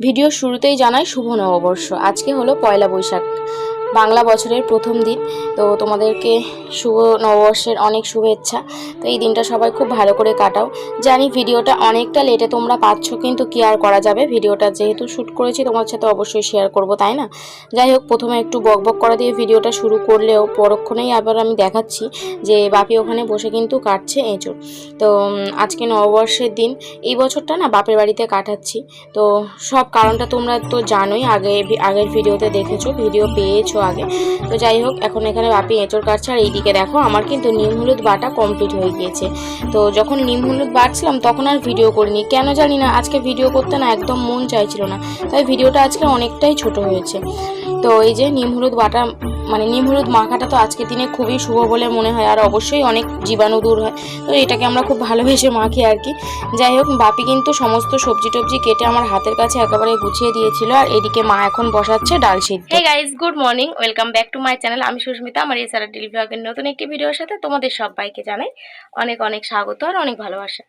Video শুরুতেই জানাই শুভ নববর্ষ। আজকে হলো পয়লা বৈশাখ। বাংলা বছরের প্রথম দিন। তো তোমাদেরকে শুভ নববর্ষের অনেক শুভেচ্ছা। তো এই দিনটা সবাই খুব ভালো করে কাটাও। জানি ভিডিওটা অনেকটা লেটে তোমরা পাচ্ছ, কিন্তু কি আর করা যাবে? ভিডিওটা যেহেতু শ্যুট করেছি তোমার সাথে অবশ্যই শেয়ার করব, তাই না? যাই হোক, প্রথমে একটু বক বক করা দিয়ে ভিডিওটা শুরু করলেও পরক্ষণেই আবার আমি দেখাচ্ছি যে বাপি ওখানে বসে কিন্তু কাটছে এঁচড়। তো আজকে নববর্ষের দিন। এই বছরটা না বাপের বাড়িতে কাটাচ্ছি। তো সব কারণটা তোমরা তো জানোই, আগে আগের ভিডিওতে দেখেছ, ভিডিও পেয়েছ। আগে। তো যাই হোক, এখন এখানে বাপি এঁচড় কাটছে আর এইদিকে দেখো, আমার কিন্তু নিম হলুদ বাটা কমপ্লিট হয়ে গিয়েছে। তো যখন নিম হলুদ বাটছিলাম, তখন আর ভিডিও করিনি। কেন জানি না, আজকে ভিডিও করতে না একদম মন চাইছিল না। তাই ভিডিওটা আজকে অনেকটাই ছোট হয়েছে। তো এই যে নিম হলুদ বাটা মানে নিম হলুদ মাখাটা তো আজকের দিনে খুবই শুভ বলে মনে হয়। আর অবশ্যই অনেক জীবাণু দূর হয়। তো এটাকে আমরা খুব ভালোবেসে মাখি আর কি। যাই হোক, বাপি কিন্তু সমস্ত সবজি টবজি কেটে আমার হাতের কাছে একেবারে গুছিয়ে দিয়েছিল। আর এদিকে মা এখন বসাচ্ছে ডাল সিদ্ধ। Hey guys good morning welcome back to my channel আমি সুস্মিতা, আমার এই সারা ডেলি ব্লগের নতুন একটি ভিডিওর সাথে তোমাদের সবাইকে জানাই অনেক অনেক স্বাগত আর অনেক ভালোবাসা।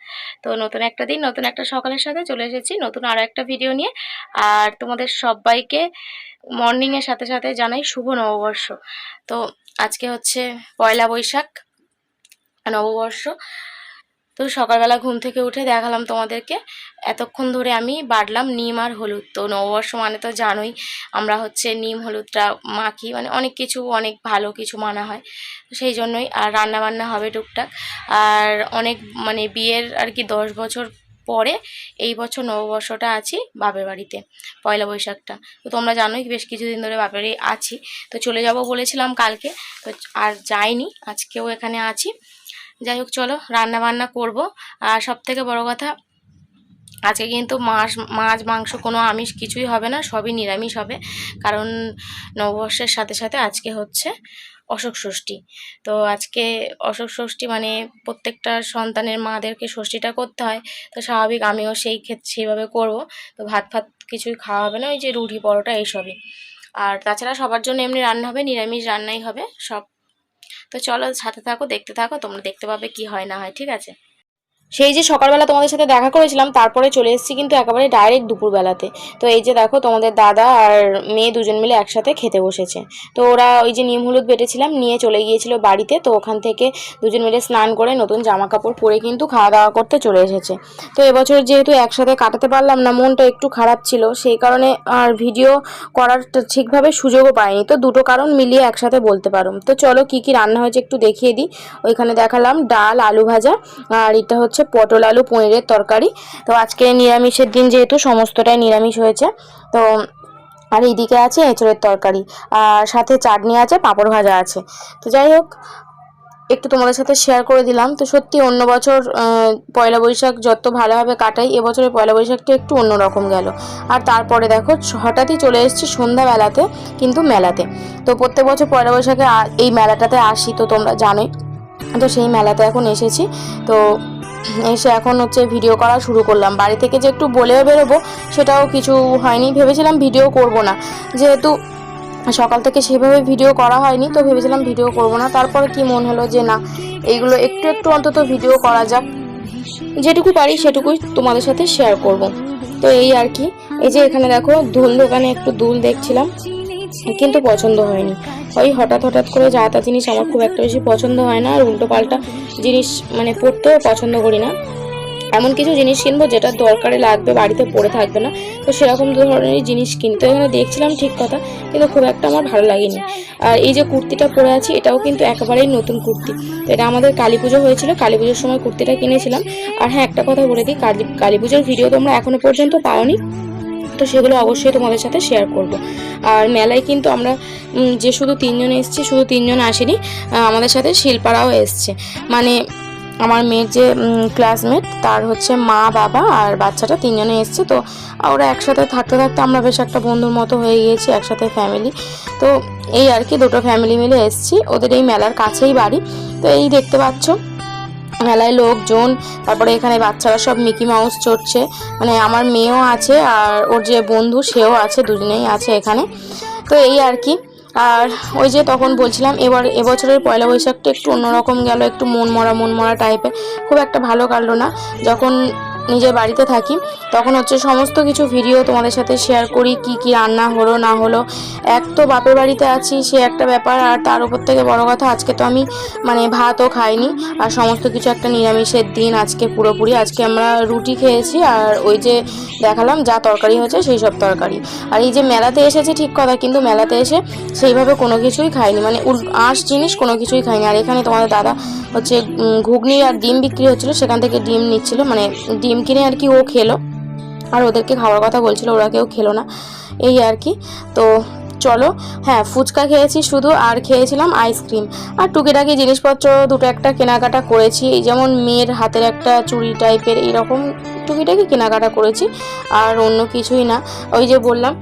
তো নতুন একটা দিন, নতুন একটা সকালের সাথে চলে এসেছি, নতুন আরও একটা ভিডিও নিয়ে। আর তোমাদের সবাইকে মর্নিংয়ের সাথে সাথে জানাই শুভ নববর্ষ। তো আজকে হচ্ছে পয়লা বৈশাখ, নববর্ষ। তো সকালবেলা ঘুম থেকে উঠে দেখালাম তোমাদেরকে। এতক্ষণ ধরে আমি বাটলাম নিম আর হলুদ। তো নববর্ষ মানে তো জানোই, আমরা হচ্ছে নিম, হলুদটা মাখি মানে অনেক কিছু, অনেক ভালো কিছু মানা হয়। তো সেই জন্যই আর রান্না বান্না হবে টুকটাক। আর অনেক মানে বিয়ের আর কি দশ বছর পরে এই বছর নববর্ষটা আছি বাপের বাড়িতে, পয়লা বৈশাখটা। তো তোমরা জানোই বেশ কিছুদিন ধরে বাপের বাড়ি আছি। তো চলে যাব বলেছিলাম কালকে, তো আর যাইনি, আজকেও এখানে আছি। যাই হোক চলো রান্না বান্না করব। আর সব থেকে বড় কথা, আজকে কিন্তু মাছ মাছ, মাংস কোনো আমিষ কিছুই হবে না, সবই নিরামিষ হবে। কারণ নববর্ষের সাথে সাথে আজকে হচ্ছে অশোক ষষ্ঠী। তো আজকে অশোক ষষ্ঠী মানে প্রত্যেকটা সন্তানের মাদেরকে ষষ্ঠীটা করতে হয়। তো স্বাভাবিক আমিও সেই ক্ষেত্রে সেইভাবে করব। তো ভাত ফাত কিছুই খাওয়া হবে না, ওই যে রুটি, পরোটা, এইসবই। আর তাছাড়া সবার জন্য এমনি রান্না হবে, নিরামিষ রান্নাই হবে, সব তো চলো সাথে থাকো, দেখতে থাকো, তোমরা দেখতে পাবে কি হয় না হয়, ঠিক আছে? সেই যে সকালবেলা তোমাদের সাথে দেখা করেছিলাম, তারপরে চলে এসেছি কিন্তু একেবারে ডাইরেক্ট দুপুরবেলাতে। তো এই যে দেখো, তোমাদের দাদা আর মেয়ে দুজন মিলে একসাথে খেতে বসেছে। তো ওরা ওই যে নিম হলুদ বেটেছিলাম, নিয়ে চলে গিয়েছিল বাড়িতে। তো ওখান থেকে দুজন মিলে স্নান করে নতুন জামা কাপড় পরে কিন্তু খাওয়া দাওয়া করতে চলে এসেছে। তো এবছর যেহেতু একসাথে কাটাতে পারলাম না, মনটা একটু খারাপ ছিল। সেই কারণে আর ভিডিও করার ঠিকভাবে সুযোগও পাইনি। তো দুটো কারণ মিলিয়ে একসাথে বলতে পারো। তো চলো কি কি রান্না হয়েছে একটু দেখিয়ে দিই। ওইখানে দেখালাম ডাল, আলু ভাজা, আর এটা হচ্ছে পটল, আলু, পনিরের তরকারি। তো আজকে নিরামিষের দিন যেহেতু সমস্তটাই নিরামিষ হয়েছে, তো আর এইদিকে আছে এঁচড়ের তরকারি, আর সাথে চাটনি আছে, পাঁপড় ভাজা আছে। তো যাই হোক, একটু তোমাদের সাথে শেয়ার করে দিলাম। তো সত্যি অন্য বছর পয়লা বৈশাখ যত ভালোভাবে কাটাই, এবছরের পয়লা বৈশাখটা একটু অন্যরকম গেল। আর তারপরে দেখো হঠাৎই চলে এসেছি সন্ধ্যাবেলাতে, কিন্তু মেলাতে। তো প্রত্যেক বছর পয়লা বৈশাখে এই মেলাটাতে আসি, তো তোমরা জানোই। তো সেই মেলাতে এখন এসেছি। তো এসে এখন হচ্ছে ভিডিও করা শুরু করলাম। বাড়ি থেকে যে একটু বলেও বেরোবো, সেটাও কিছু হয়নি। ভেবেছিলাম ভিডিও করব না। যেহেতু সকাল থেকে সেভাবে ভিডিও করা হয়নি, তো ভেবেছিলাম ভিডিও করব না। তারপরে কি মন হলো যে না, এইগুলো একটু একটু অন্তত ভিডিও করা যাক। যেটুকু পারি সেটুকুই তোমাদের সাথে শেয়ার করব। তো এই আর কি। এই যে এখানে দেখো, দুল দোকানে একটু দুল দেখছিলাম। কিন্তু পছন্দ হয়নি। ওই হঠাৎ হঠাৎ করে যা তা জিনিস আমার খুব একটা বেশি পছন্দ হয় না, আর উল্টো পাল্টা জিনিস মানে পড়তেও পছন্দ করি না। এমন কিছু জিনিস কিনবো যেটা দরকারে লাগবে, বাড়িতে পড়ে থাকবে না। তো সেরকম ধরনের জিনিস কিনতে এখানে দেখছিলাম ঠিক কথা, কিন্তু খুব একটা আমার ভালো লাগেনি। আর এই যে কুর্তিটা পরে আছি, এটাও কিন্তু একেবারেই নতুন কুর্তি। তো এটা আমাদের কালী পুজো হয়েছিল কালী পুজোর সময় কুর্তিটা কিনেছিলাম। আর হ্যাঁ একটা কথা বলে দিই, কালী কালী পুজোর ভিডিও তোমরা এখনও পর্যন্ত পাওনি। তো সেগুলো অবশ্যই তোমাদের সাথে শেয়ার করব। আর মেলায় কিন্তু আমরা যে শুধু তিনজন এসেছি, শুধু তিনজন আসেনি আমাদের সাথে শিল্পারাও এসছে। মানে আমার মেয়ের যে ক্লাসমেট তার হচ্ছে মা, বাবা আর বাচ্চাটা তিনজনে এসছে। তো ওরা একসাথে থাকতে থাকতে আমরা বেশ একটা বন্ধুর মতো হয়ে গিয়েছি, একসাথে ফ্যামিলি তো এই আর কি, দুটো ফ্যামিলি মিলে এসছি। ওদের এই মেলার কাছেই বাড়ি। তো এই দেখতে পাচ্ছ মেলায় লোকজন, তারপরে এখানে বাচ্চারা সব মিকি মাউস চড়ছে। মানে আমার মেয়েও আছে আর ওর যে বন্ধু, সেও আছে, দুজনেই আছে এখানে। তো এই আর কি। আর ওই যে তখন বলছিলাম, এবার এবছরের পয়লা বৈশাখটা একটু অন্যরকম গেল, একটু মন মরা মন মরা টাইপে খুব একটা ভালো কাটলো না। যখন নিজের বাড়িতে থাকি, তখন হচ্ছে সমস্ত কিছু ভিডিও তোমাদের সাথে শেয়ার করি, কি কি রান্না হলো, না হলো। এক তো বাপের বাড়িতে আছি, সে একটা ব্যাপার, আর তার উপর থেকে বড় কথা, আজকে তো আমি মানে ভাতও খাইনি, আর সমস্ত কিছু একটা নিরামিষের দিন আজকে পুরোপুরি। আজকে আমরা রুটি খেয়েছি, আর ওই যে দেখালাম যা তরকারি হয়েছে সেই সব তরকারি। আর এই যে মেলাতে এসেছি ঠিক কথা, কিন্তু মেলাতে এসে সেইভাবে কোনো কিছুই খাইনি মানে আঁশ জিনিস কোনো কিছুই খাইনি। আর এখানে তোমাদের দাদা হচ্ছে ঘুগনি আর ডিম বিক্রি হচ্ছিল, সেখান থেকে ডিম নিচ্ছিল মানে ডিম কিনে আর কি ও খেলো। আর ওদেরকে খাওয়ার কথা বলছিল, ওরা কেউ খেলো না। এই আর কি। তো চলো হ্যাঁ ফুচকা খেয়েছি শুধু আর খেয়েছিলাম আইসক্রিম। আর টুকিটাকি জিনিসপত্র দুটো একটা কেনাকাটা করেছি। যেমন মেয়ের হাতের একটা চুড়ি টাইপের এইরকম টুকিটাকি কেনাকাটা করেছি, আর অন্য কিছুই না। ওই যে বললাম,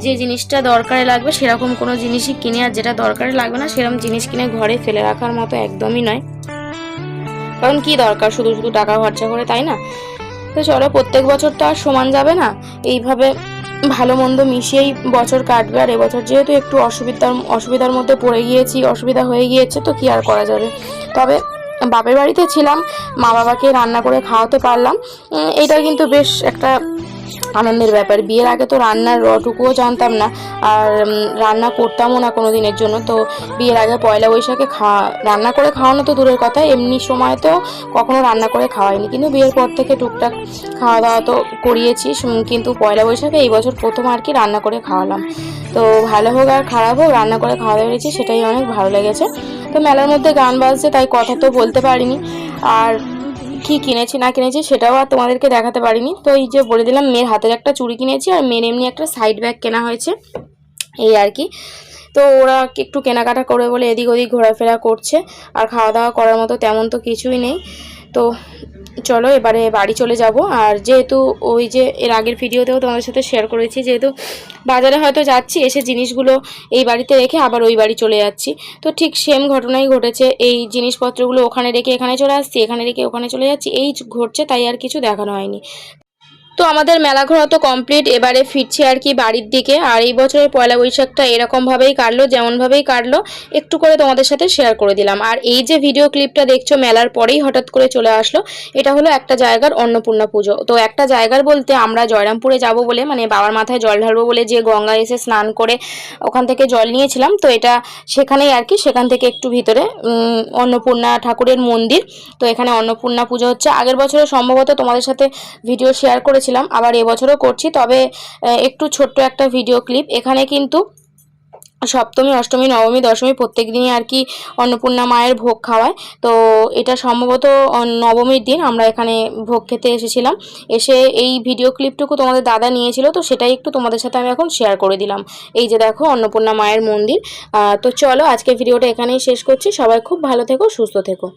যে জিনিসটা দরকারে লাগবে সেরকম কোনো জিনিসই কিনে, আর যেটা দরকারে লাগবে না সেরকম জিনিস কিনে ঘরে ফেলে রাখার মতো একদমই নয়। কারণ কি দরকার? শুধু শুধু টাকা খরচা করে, তাই না? তো চলো, প্রত্যেক বছর তো আর সমান যাবে না। এইভাবে ভালো মন্দ মিশিয়েই বছর কাটবে। আর এবছর যেহেতু একটু অসুবিধার অসুবিধার মধ্যে পড়ে গিয়েছি, অসুবিধা হয়ে গিয়েছে, তো কি আর করা যাবে? তবে বাপের বাড়িতে ছিলাম মা বাবাকে রান্না করে খাওয়াতে পারলাম। এটা কিন্তু বেশ একটা আনন্দের ব্যাপার। বিয়ের আগে তো রান্নার রটুকুও জানতাম না, আর রান্না করতামও না কোনো দিনের জন্য। তো বিয়ের আগে পয়লা বৈশাখে খাওয়া, রান্না করে খাওয়ানো তো দূরের কথা, এমনি সময় তো কখনো রান্না করে খাওয়াইনি। কিন্তু বিয়ের পর থেকে টুকটাক খাওয়া দাওয়া তো করিয়েছি কিন্তু পয়লা বৈশাখে এই বছর প্রথম আর কি রান্না করে খাওয়ালাম। তো ভালো হোক আর খারাপ হোক, রান্না করে খাওয়া পেরেছি সেটাই অনেক ভালো লেগেছে। তো মেলার মধ্যে গান বাজছে, তাই কথা তো বলতে পারিনি। আর কি কিনেছি, না কিনেছি সেটাও আর তোমাদেরকে দেখাতে পারিনি। তো এই যে বলে দিলাম, মেয়ের হাতের একটা চুড়ি কিনেছি আর মেয়ের এমনি একটা সাইড ব্যাগ কেনা হয়েছে। এই আর কি। তো ওরা একটু কেনাকাটা করে বলে এদিক ওদিক ঘোরাফেরা করছে, আর খাওয়া দাওয়া করার মতো তেমন তো কিছুই নেই। তো চলো, এবারে বাড়ি চলে যাব। আর যেহেতু ওই যে এর আগের ভিডিওতেও তোমাদের সাথে শেয়ার করেছি, যেহেতু বাজারে হয়তো যাচ্ছি, এসে জিনিসগুলো এই বাড়িতে রেখে আবার ওই বাড়ি চলে যাচ্ছি। তো ঠিক সেম ঘটনাই ঘটেছে। এই জিনিসপত্রগুলো ওখানে রেখে এখানে চলে আসছি, এখানে রেখে ওখানে চলে যাচ্ছি, এই ঘটছে, তাই আর কিছু দেখানো হয়নি। তো আমাদের মেলা ঘোরা তো কমপ্লিট এবারে ফিরছি আর কি বাড়ির দিকে। আর এই বছরের পয়লা বৈশাখটা এরকমভাবেই কাটলো, যেমনভাবেই কাটলো, একটু করে তোমাদের সাথে শেয়ার করে দিলাম। আর এই যে ভিডিও ক্লিপটা দেখছ মেলার পরেই হঠাৎ করে চলে আসলো, এটা হলো একটা জায়গার অন্নপূর্ণা পুজো। তো একটা জায়গার বলতে আমরা জয়রামপুরে যাব বলে মানে বাবার মাথায় জল ঢালবো বলে যে গঙ্গা এসে স্নান করে ওখান থেকে জল নিয়েছিলাম, তো এটা সেখানেই আর কি, সেখান থেকে একটু ভিতরে অন্নপূর্ণা ঠাকুরের মন্দির। তো এখানে অন্নপূর্ণা পুজো হচ্ছে। আগের বছরে সম্ভবত তোমাদের সাথে ভিডিও শেয়ার করেছিলাম, আবার এবছরও করছি। তবে একটু ছোট্ট একটা ভিডিও ক্লিপ এখানে কিন্তু সপ্তমী, অষ্টমী, নবমী, দশমী প্রত্যেক দিনই আর কি অন্নপূর্ণা মায়ের ভোগ খাওয়ায়। তো এটা সম্ভবত নবমীর দিন আমরা এখানে ভোগ খেতে এসেছিলাম। এসে এই ভিডিও ক্লিপটুকু তোমাদের দাদা নিয়েছিল, তো সেটাই একটু তোমাদের সাথে আমি এখন শেয়ার করে দিলাম। এই যে দেখো, অন্নপূর্ণা মায়ের মন্দির। তো চলো আজকে ভিডিওটা এখানেই শেষ করছি। সবাই খুব ভালো থেকো, সুস্থ থেকো।